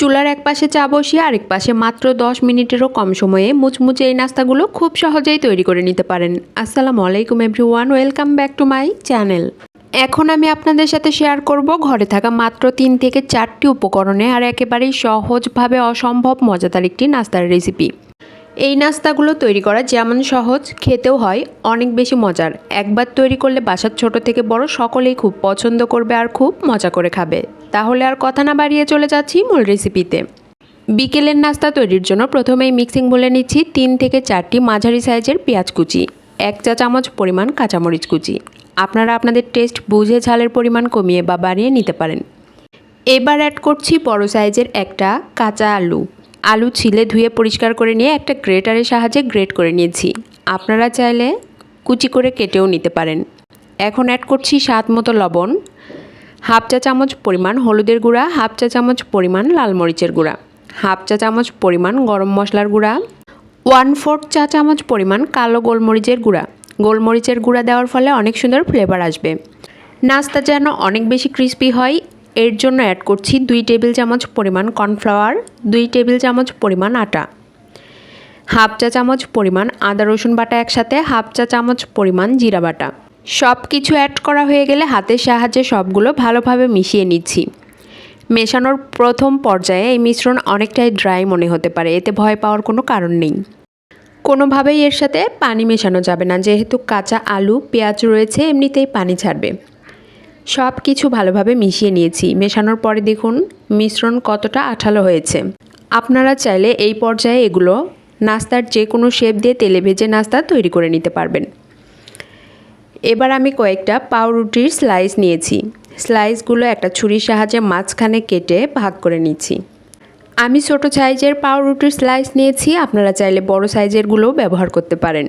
চুলার এক পাশে চা বসিয়ে আরেক পাশে মাত্র দশ মিনিটেরও কম সময়ে মুচমুচে এই নাস্তাগুলো খুব সহজেই তৈরি করে নিতে পারেন। আসসালামু আলাইকুম everyone, welcome back to my channel. এখন আমি আপনাদের সাথে শেয়ার করব ঘরে থাকা মাত্র তিন থেকে চারটি উপকরণে আর একেবারেই সহজভাবে অসম্ভব মজাদার একটি নাস্তার রেসিপি। এই নাস্তাগুলো তৈরি করা যেমন সহজ, খেতেও হয়, অনেক বেশি মজার। একবার তৈরি করলে বাসার ছোট থেকে বড় সকলেই খুব পছন্দ করবে আর খুব মজা করে খাবে। তাহলে আর কথা না বাড়িয়ে চলে যাচ্ছি মূল রেসিপিতে বিকেলের নাস্তা তৈরির জন্য প্রথমেই মিক্সিং বলে নিচ্ছি তিন থেকে চারটি মাঝারি সাইজের পেঁয়াজ কুচি, এক চা চামচ পরিমাণ কাঁচামরিচ কুচি। আপনারা আপনাদের টেস্ট বুঝে ঝালের পরিমাণ কমিয়ে বা বাড়িয়ে নিতে পারেন। এবার অ্যাড করছি বড় সাইজের একটা কাঁচা আলু। আলু ছিলে ধুয়ে পরিষ্কার করে নিয়ে একটা গ্রেটারের সাহায্যে গ্রেট করে নিয়েছি। আপনারা চাইলে কুচি করে কেটেও নিতে পারেন। এখন অ্যাড করছি স্বাদ মতো লবণ, হাফ চা চামচ পরিমাণ হলুদের গুঁড়া, হাফ চা চামচ পরিমাণ লাল মরিচের গুঁড়া, হাফ চা চামচ পরিমাণ গরম মশলার গুঁড়া ওয়ান ফোর্থ চা চামচ পরিমাণ কালো গোলমরিচের গুঁড়া। গোলমরিচের গুঁড়া দেওয়ার ফলে অনেক সুন্দর ফ্লেভার আসবে। নাস্তা যেন অনেক বেশি ক্রিস্পি হয় এর জন্য অ্যাড করছি দুই টেবিল চামচ পরিমাণ কর্নফ্লাওয়ার, দুই টেবিল চামচ পরিমাণ আটা, হাফ চা চামচ পরিমাণ আদা, রসুন বাটা একসাথে, হাফ চা চামচ পরিমাণ জিরা বাটা। সব কিছু অ্যাড করা হয়ে গেলে হাতের সাহায্যে সবগুলো ভালোভাবে মিশিয়ে নিচ্ছি। মেশানোর প্রথম পর্যায়ে এই মিশ্রণ অনেকটাই ড্রাই মনে হতে পারে, এতে ভয় পাওয়ার কোনো কারণ নেই। কোনোভাবেই এর সাথে পানি মেশানো যাবে না, যেহেতু কাঁচা আলু, পেঁয়াজ রয়েছে, এমনিতেই পানি ছাড়বে। সব কিছু ভালোভাবে মিশিয়ে নিয়েছি। মেশানোর পরে দেখুন, মিশ্রণ কতটা আঠালো হয়েছে। আপনারা চাইলে এই পর্যায়ে এগুলো নাস্তার যে কোনো শেপ দিয়ে তেলে ভেজে নাস্তা তৈরি করে নিতে পারবেন। এবার আমি কয়েকটা পাউরুটির স্লাইস নিয়েছি। স্লাইসগুলো একটা ছুরির সাহায্যে মাঝখানে কেটে ভাগ করে নিচ্ছি। আমি ছোট সাইজের পাউরুটির স্লাইস নিয়েছি, আপনারা চাইলে বড় সাইজেরগুলোও ব্যবহার করতে পারেন।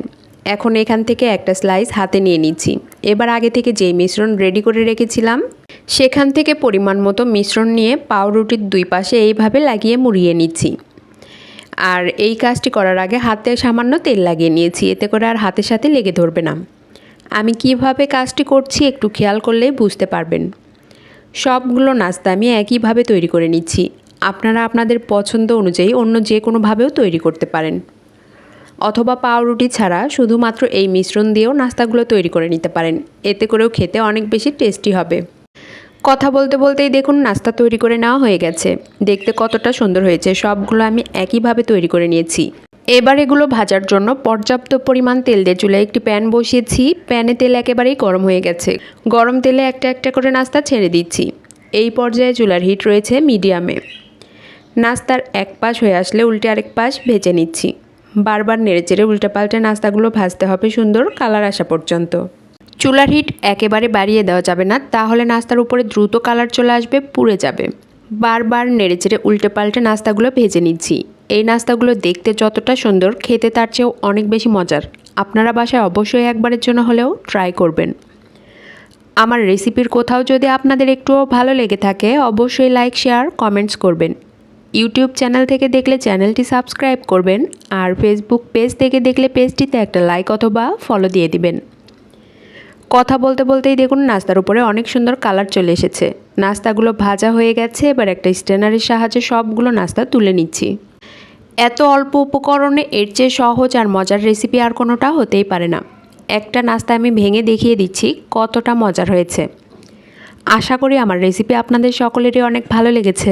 এখন এখান থেকে একটা স্লাইস হাতে নিয়ে নিচ্ছি। এবার আগে থেকে যেই মিশ্রণ রেডি করে রেখেছিলাম, সেখান থেকে পরিমাণ মতো মিশ্রণ নিয়ে পাউরুটির দুই পাশে এইভাবে লাগিয়ে মুড়িয়ে নিচ্ছি। আর এই কাজটি করার আগে হাতে সামান্য তেল লাগিয়ে নিয়েছি, এতে করে আর হাতের সাথে লেগে ধরবে না। আমি কীভাবে কাজটি করছি একটু খেয়াল করলেই বুঝতে পারবেন। সবগুলো নাস্তা আমি একইভাবে তৈরি করে নিচ্ছি। আপনারা আপনাদের পছন্দ অনুযায়ী অন্য যে কোনোভাবেও তৈরি করতে পারেন। অথবা পাউরুটি ছাড়া শুধুমাত্র এই মিশ্রণ দিয়েও নাস্তাগুলো তৈরি করে নিতে পারেন। এতে করেও খেতে অনেক বেশি টেস্টি হবে। কথা বলতে বলতেই দেখুন, নাস্তা তৈরি করে নেওয়া হয়ে গেছে। দেখতে কতটা সুন্দর হয়েছে, সবগুলো আমি একইভাবে তৈরি করে নিয়েছি। এবার এগুলো ভাজার জন্য পর্যাপ্ত পরিমাণ তেল দিয়ে চুলায় একটি প্যান বসিয়েছি। প্যানে তেল একেবারেই গরম হয়ে গেছে। গরম তেলে একটা একটা করে নাস্তা ছেড়ে দিচ্ছি। এই পর্যায়ে চুলার হিট রয়েছে মিডিয়ামে। নাস্তার এক পাশ হয়ে আসলে উল্টে আরেক পাশ ভেজে নিচ্ছি। বারবার নেড়েচেড়ে উল্টে পাল্টে নাস্তাগুলো ভাজতে হবে সুন্দর কালার আসা পর্যন্ত। চুলার হিট একেবারে বাড়িয়ে দেওয়া যাবে না, তাহলে নাস্তার উপরে দ্রুত কালার চলে আসবে, পুড়ে যাবে। বারবার নেড়েচেড়ে উল্টে পাল্টে নাস্তাগুলো ভেজে নিচ্ছি। এই নাস্তাগুলো দেখতে যতটা সুন্দর, খেতে তার চেয়েও অনেক বেশি মজার। আপনারা বাসায় অবশ্যই একবারের জন্য হলেও ট্রাই করবেন। আমার রেসিপির কোথাও যদি আপনাদের একটুও ভালো লেগে থাকে, অবশ্যই লাইক, শেয়ার, কমেন্টস করবেন। ইউটিউব চ্যানেল থেকে দেখলে চ্যানেলটি সাবস্ক্রাইব করবেন আর ফেসবুক পেজ থেকে দেখলে পেজটিতে একটা লাইক অথবা ফলো দিয়ে দিবেন। কথা বলতে বলতেই দেখুন নাস্তার উপরে অনেক সুন্দর কালার চলে এসেছে। নাস্তাগুলো ভাজা হয়ে গেছে, এবার একটা স্ট্যানারের সাহায্যে সবগুলো নাস্তা তুলে নিচ্ছি। এত অল্প উপকরণে এর চেয়ে সহজ আর মজার রেসিপি আর কোনোটা হতেই পারে না। একটা নাস্তা আমি ভেঙে দেখিয়ে দিচ্ছি কতটা মজার হয়েছে। আশা করি আমার রেসিপি আপনাদের সকলেরই অনেক ভালো লেগেছে।